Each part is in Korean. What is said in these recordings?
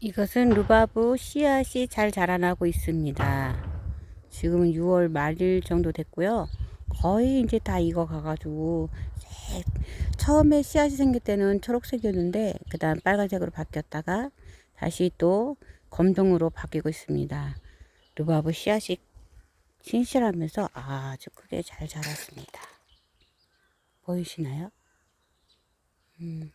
이것은 루바브 씨앗이 잘 자라나고 있습니다. 지금은 6월 말일 정도 됐고요. 거의 이제 다 익어 가가지고 색- 처음에 씨앗이 생길 때는 초록색이었는데 그 다음 빨간색으로 바뀌었다가 다시 또 검정으로 바뀌고 있습니다. 루바브 씨앗이 신실하면서 아주 크게 잘 자랐습니다. 보이시나요? 음.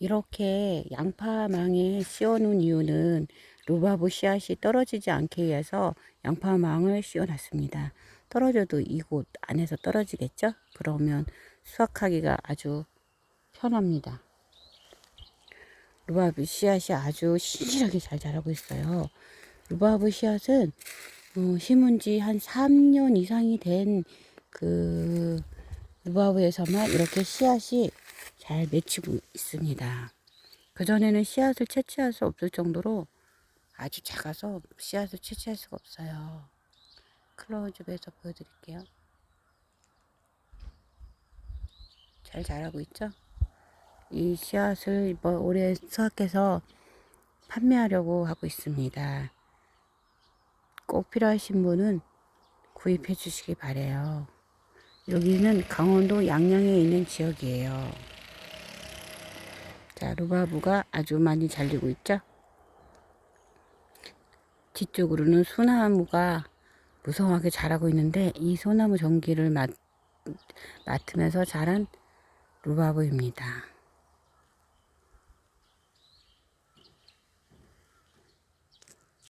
이렇게 양파망에 씌워놓은 이유는 루바브 씨앗이 떨어지지 않기 위해서 양파망을 씌워놨습니다. 떨어져도 이곳 안에서 떨어지겠죠? 그러면 수확하기가 아주 편합니다. 루바브 씨앗이 아주 신실하게 잘 자라고 있어요. 루바브 씨앗은 어, 심은 지 한 3년 이상이 된 그 루바브에서만 이렇게 씨앗이 잘 맺히고 있습니다. 그전에는 씨앗을 채취할 수 없을 정도로 아주 작아서 씨앗을 채취할 수가 없어요. 클로즈업에서 보여드릴게요. 잘 자라고 있죠? 이 씨앗을 뭐 올해 수확해서 판매하려고 하고 있습니다. 꼭 필요하신 분은 구입해 주시기 바래요. 여기는 강원도 양양에 있는 지역이에요. 자, 루바브가 아주 많이 잘리고 있죠? 뒤쪽으로는 소나무가 무성하게 자라고 있는데 이 소나무 전기를 맡, 맡으면서 자란 루바브입니다.